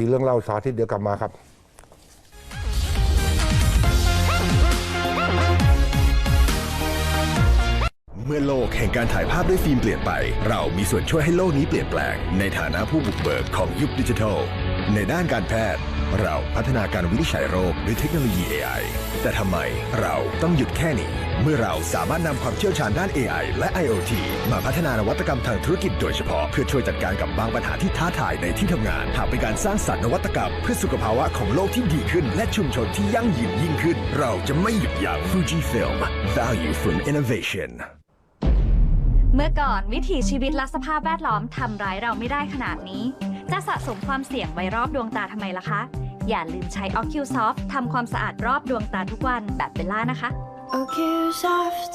มีเรื่องเล่าสาธิตเดี๋ยวกลับมาครับเมื่อโลกแห่งการถ่ายภาพด้วยฟิล์มเปลี่ยนไป เรามีส่วนช่วยให้โลกนี้เปลี่ยนแปลง ในฐานะผู้บุกเบิกของยุคดิจิทัล ในด้านการแพทย์ เราพัฒนาการวินิจฉัยโรคด้วยเทคโนโลยี AI แต่ทำไมเราต้องหยุดแค่นี้ เมื่อเราสามารถนำความเชี่ยวชาญด้าน AI และ IoT มาพัฒนานวัตกรรมทางธุรกิจโดยเฉพาะ เพื่อช่วยจัดการกับบางปัญหาที่ท้าทายในที่ทำงาน หากเป็นการสร้างสรรค์นวัตกรรม เพื่อสุขภาวะของโลกที่ดีขึ้น และชุมชนที่ยั่งยืนยิ่งขึ้น เราจะไม่หยุดยั้ง Fujifilm Value from Innovation เมื่อก่อนวิถีชีวิตและสภาพแวดล้อมทำร้ายเราไม่ได้ขนาดนี้ จะสะสมความเสี่ยงไว้รอบดวงตาทำไมล่ะคะ อย่าลืมใช้ OcuSoft ทำความสะอาดรอบดวงตาทุกวันแบบเบลล่านะคะ OcuSoft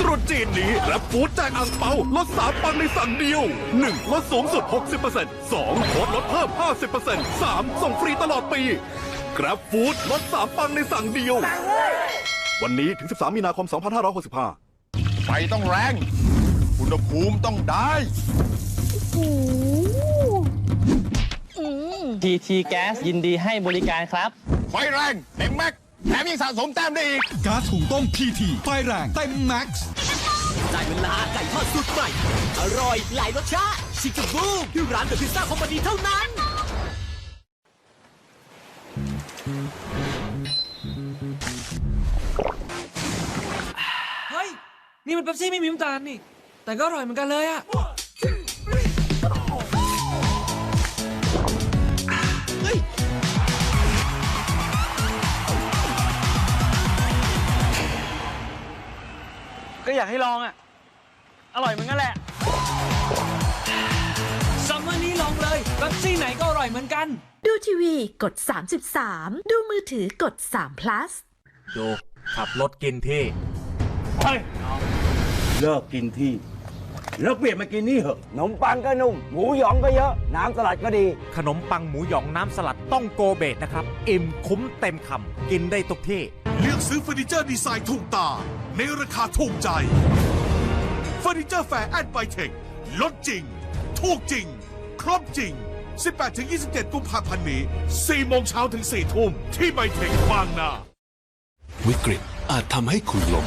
ตรุษจีนนี้รับฟูดแจกอ่างเปาลด3ปังในสั่งเดียว 1. ลดสูงสุด 60% 2. โค้ดลดเพิ่ม 50% 3. ส่งฟรีตลอดปีกรับฟูดลด3ปังในสั่งเดียว วันนี้ถึง 13 มีนาคม 2565 ไฟต้องแรง อุณหภูมิต้องได้ TT Gas ยินดีให้บริการครับ ไฟแรงเต็มแม็กแถมยังสะสมแต้มได้อีก ก๊าซถุงต้มพีทีไฟแรงเต็มแม็กซ์ ได้เวลาไก่ทอดสูตรใหม่ อร่อยหลายรสชาติชิคกี้บูมที่ร้านเดอะพิซซ่าคอมพานีเท่านั้น นี่มันเป๊ปซี่ไม่มีน้ำตาลนี่ แต่ก็อร่อยเหมือนกันเลยอะเฮ้ยก็อยากให้ลองอะ อร่อยเหมือนกันแหละ ซัมเมอร์นี้ลองเลยเป๊ปซี่ไหนก็อร่อยเหมือนกัน ดูทีวีกด 33 ดูมือถือกด3 plus ดูขับรถกินที่ เลิกกินที่ แล้วเปลี่ยนมากินนี่เหอะขนมปังก็นุ่ม หมูหยองก็เยอะ น้ำสลัดก็ดี ขนมปังหมูหยองน้ำสลัดต้องโกเบตนะครับ อิ่มคุ้มเต็มคำกินได้ทุกที่ เลือกซื้อเฟอร์นิเจอร์ดีไซน์ถูกตา ในราคาถูกใจ เฟอร์นิเจอร์แฟร์แอนด์ไบเทคลดจริง ถูกจริง ครบจริง 18-27 กุมภาพันธ์นี้4โมงเช้าถึง4ทุ่มที่ไบเทคบางนา วิกฤตอาจทำให้คุณล้ม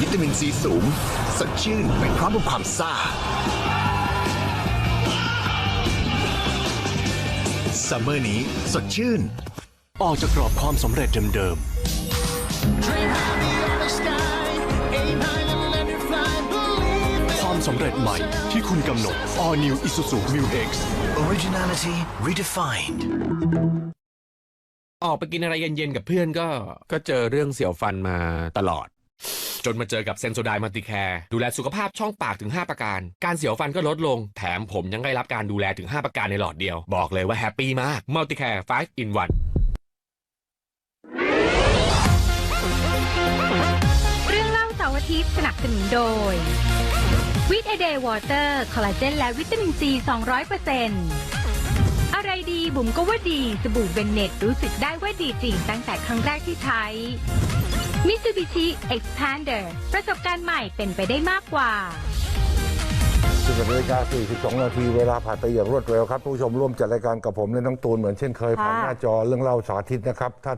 วิตามินซีสูง สดชื่นไปพร้อมกับความซ่า ซัมเมอร์นี้สดชื่น ออกจากกรอบความสำเร็จเดิมๆ ความสำเร็จใหม่ที่คุณกำหนด All New Isuzu Mu X Originality redefined ออกไปกินอะไรเย็นๆกับเพื่อนก็ ก็เจอเรื่องเสียวฟันมาตลอด จนมาเจอกับเซนโซไดมัลติแคร์ดูแลสุขภาพช่องปากถึง 5 ประการ การเสียวฟันก็ลดลง แถมผมยังได้รับการดูแลถึง 5 ประการในหลอดเดียว บอกเลยว่าแฮปปี้มากมัลติแคร์5 in 1เรื่องเล่าเสาร์อาทิตย์สนับสนุนโดยวิตเอเดย์วอเตอร์คอลลาเจนและวิตามินซี200%อะไรดีบุ๋มก็ว่าดี สบู่เบนเน็ตรู้สึกได้ว่าดีจริงตั้งแต่ครั้งแรกที่ใช้ Mitsubishi Expander ประสบการณ์ใหม่เป็นไปได้มากกว่า11นาฬิกา42 นาที เวลาผ่านไปอย่างรวดเร็วครับผู้ชมร่วมจัดรายการกับผมและน้องตูนเหมือนเช่นเคยผ่านหน้าจอเรื่องเล่าสาธิตนะครับถ้า